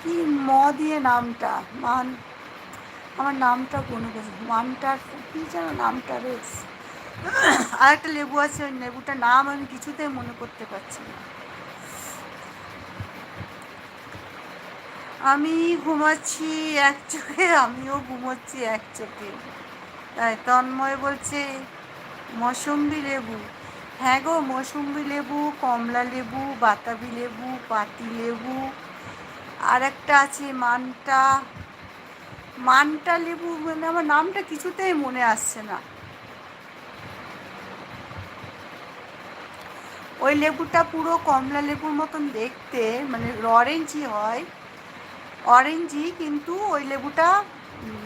কি ম দিয়ে নামটা? মান, আমার নামটা কোনো মানটার কি যেন নামটা রয়েছে আর একটা লেবু আছে, ওই লেবুটার নাম আমি কিছুতেই মনে করতে পারছি না। আমি ঘুমাচ্ছি এক চোখে, আমিও ঘুমোচ্ছি এক চোখে। তাই তন্ময় বলছে, মৌসম্বি লেবু। হ্যাঁ গো মৌসুম্বি লেবু, কমলা লেবু, বাতাবি লেবু, পাতি লেবু। আর একটা আছে মানটা। মানটা লেবু মানে আমার নামটা কিছুতেই মনে আসছে না। ওই লেবুটা পুরো কমলা লেবুর মতন দেখতে মানে অরেঞ্জই হয়। অরেঞ্জই কিন্তু ওই লেবুটা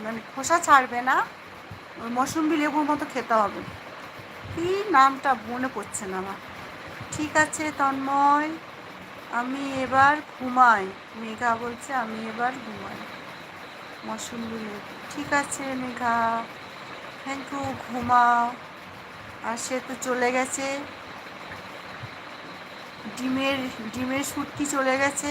মানে খোসা ছাড়বে না। ওই মৌসুম্বি লেবুর মতো খেতে হবে। কি নামটা মনে পড়ছে না আমার। ঠিক আছে তন্ময়, আমি এবার ঘুমাই। মেঘা বলছে, আমি এবার ঘুমাই। মৌসুম্বি ঠিক আছে মেঘা থ্যাংক ইউ ঘুমাও। আর সে তো চলে গেছে। ডিমের ডিমের সুটকি চলে গেছে।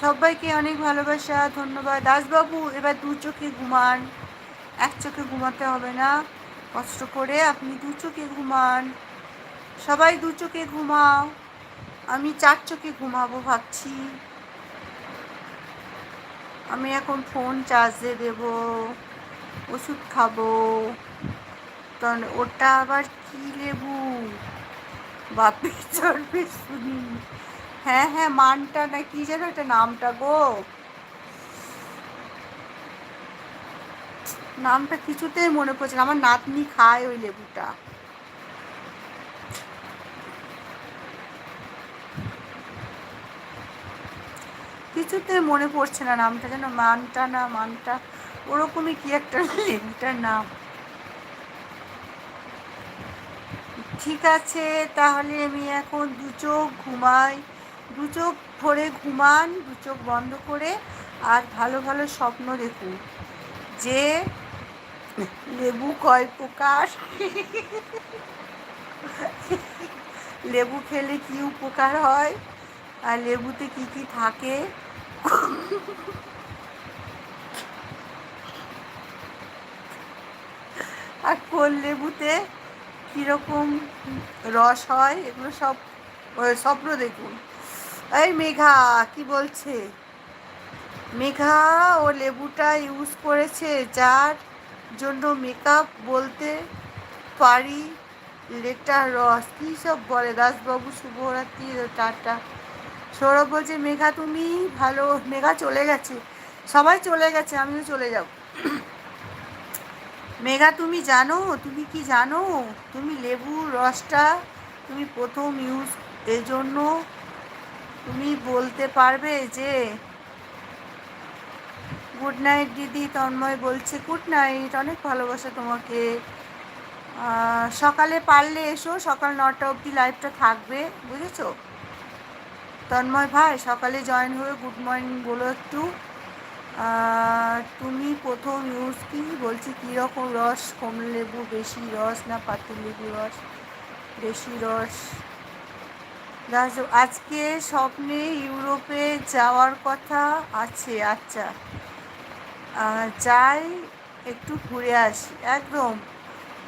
সবাইকে অনেক ভালোবাসা, ধন্যবাদ। দাসবাবু, এবার দু চোখে ঘুমান। এক চোখে ঘুমাতে হবে না। কষ্ট করে আপনি দু চোখে ঘুমান। সবাই দু চোখে ঘুমাও। আমি চার চোখে ঘুমাবো ভাবছি। আমি এখন ফোন চার্জে দেব। ওষুধ খাব। তখন ওটা আবার কি লেবু? বাপি চর্বি শুনি হ্যাঁ হ্যাঁ মানটা না, কি যেন একটা নামটা গো। নামটা কিছুতেই মনে পড়ছে না, আমার নাতনি খায় ওই লেবুটা। কিছুতে মনে পড়ছে না নামটা, যেন মানটা না, মানটা। ওরকমই কি একটা লেবুটার নাম। ঠিক আছে, তাহলে আমি এখন দু চোখ ঘুমাই। দু চোখ ভরে ঘুমান দু চোখ বন্ধ করে আর ভালো ভালো স্বপ্ন দেখুন। যে লেবু কয় প্রকার? লেবু খেলে কি উপকার হয়? আর লেবুতে কি কি থাকে? আর কোন লেবুতে কীরকম রস হয়? এগুলো সব স্বপ্ন দেখুন। এই মেঘা, কি বলছে? মেঘা, ও লেবুটা ইউজ করেছে যার জন্য মেকআপ বলতে পারি লেটার রস। কী সব বলে? দাসবাবু, শুভরাত্রি, টাটা। সৌরভ বলছে, মেঘা, তুমি ভালো। মেঘা চলে গেছে। সবাই চলে গেছে, আমিও চলে যাব। মেঘা, তুমি জানো? তুমি কি জানো? তুমি লেবুর রসটা তুমি প্রথম ইউজ এজন্য তুমি বলতে পারবে যে, গুড নাইট দিদি। তন্ময় বলছে, গুড নাইট, অনেক ভালোবাসা তোমাকে। সকালে পারলে এসো, সকাল নটা অবধি লাইভটা থাকবে, বুঝেছ? তন্ময়, ভাই, সকালে জয়েন হয়ে গুড মর্নিং বলো একটু। তুমি প্রথম ইউজ কি? বলছি, কীরকম রস? কমলা লেবু, বেশি রস না পাতি লেবু রস? বেশি রস? আজকে স্বপ্নে ইউরোপে যাওয়ার কথা আছে আচ্ছা। যাই, একটু ঘুরে আসি, একদম।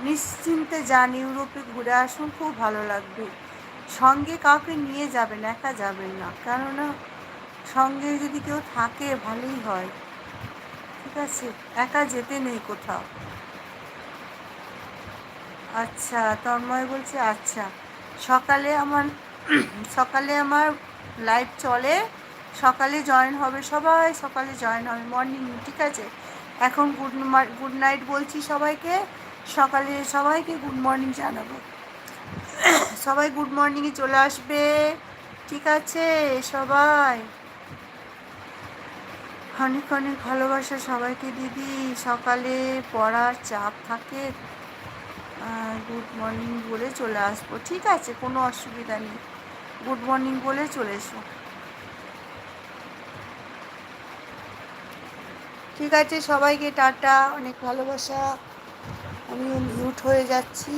নিশ্চিন্তে যান, ইউরোপে ঘুরে আসুন, খুব ভালো লাগবে। সঙ্গে কাউকে নিয়ে যাবেন, একা যাবেন না। কেননা, সঙ্গে যদি কেউ থাকে, ভালোই হয়। ঠিক আছে? একা যেতে নেই কোথাও। আচ্ছা তন্ময় বলছে আচ্ছা। সকালে আমার সকালে আমার লাইভ চলে। সকালে জয়েন হবে সবাই, সকালে জয়েন হবে মর্নিং ঠিক আছে? এখন গুড গুড নাইট বলছি সবাইকে। সকালে সবাইকে গুড মর্নিং জানাব। সবাই গুড মর্নিংয়ে চলে আসবে, ঠিক আছে? সবাই। অনেক অনেক ভালোবাসা সবাইকে, দিদি। সকালে পড়ার চাপ থাকে। গুড মর্নিং বলে চলে আসব। ঠিক আছে, কোনো অসুবিধা নেই। গুড মর্নিং বলে চলে এসো। ঠিক আছে, সবাইকে টাটা, অনেক ভালোবাসা। আমি মিউট হয়ে যাচ্ছি।